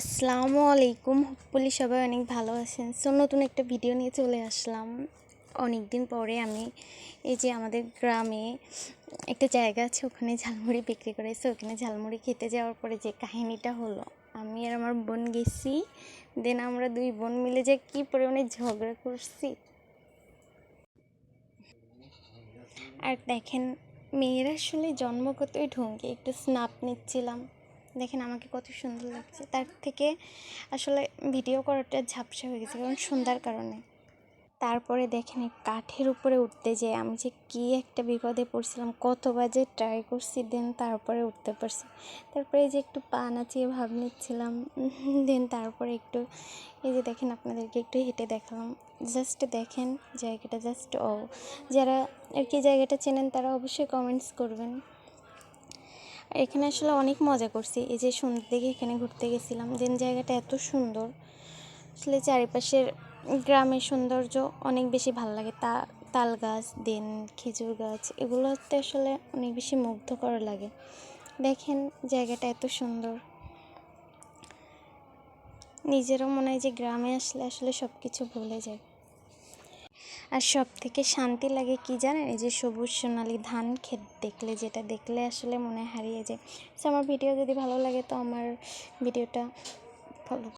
আসসালামু আলাইকুম। হোপফুলি সবাই অনেক ভালো আছেন। সো নতুন একটা ভিডিও নিয়ে চলে আসলাম। অনেক দিন পরে আমি এই যে আমাদের গ্রামে একটা জায়গা আছে, ওখানে ঝালমুড়ি বিক্রি করে। সো ওখানে ঝালমুড়ি খেতে যাওয়ার পরে যে কাহিনীটা হলো, আমি আর আমার বোন গেছি। দেন আমরা দুই বোন মিলে যে কী পরিমাণে ঝগড়া করছি। আর দেখেন, মেয়েরা আসলে জন্মগতই ঢঙ্গি একটু স্নাপ নিচ্ছিলাম। দেখেন আমাকে কত সুন্দর লাগছে। তার থেকে আসলে ভিডিও করাটা ঝাপসা হয়ে গেছে কারণ সন্ধ্যার কারণে। তারপরে দেখেন কাঠের উপরে উঠতে যে আমি যে কী একটা বিপদে পড়ছিলাম, কত বাজে ট্রাই করছি দেন তারপরে উঠতে পারছি। তারপরে যে একটু পা নাচিয়ে ভাব নিচ্ছিলাম দেন তারপরে একটু এই যে দেখেন আপনাদেরকে একটু হেঁটে দেখালাম। জাস্ট দেখেন জায়গাটা জাস্ট ও যারা আর কি জায়গাটা চেনেন তারা অবশ্যই কমেন্টস করবেন। এখানে আসলে অনেক মজা করছি। এই যে সন্ধ্যের দিকে এখানে ঘুরতে গেছিলাম, দেন জায়গাটা এত সুন্দর। আসলে চারিপাশের গ্রামের সৌন্দর্য অনেক বেশি ভালো লাগে। তা, তাল গাছ, দেন খেজুর গাছ, এগুলোতে আসলে অনেক বেশি মুগ্ধ করা লাগে। দেখেন জায়গাটা এত সুন্দর। নিজেরও মনে হয় যে গ্রামে আসলে আসলে সব কিছু ভুলে যায়। আর সব থেকে শান্তি লাগে কি জানেন? এই যে সবুজ সোনালি ধান ক্ষেত দেখলে, যেটা দেখলে আসলে মনে হারিয়ে যায়। সো আমার ভিডিও যদি ভালো লাগে, তো আমার ভিডিওটা ফলো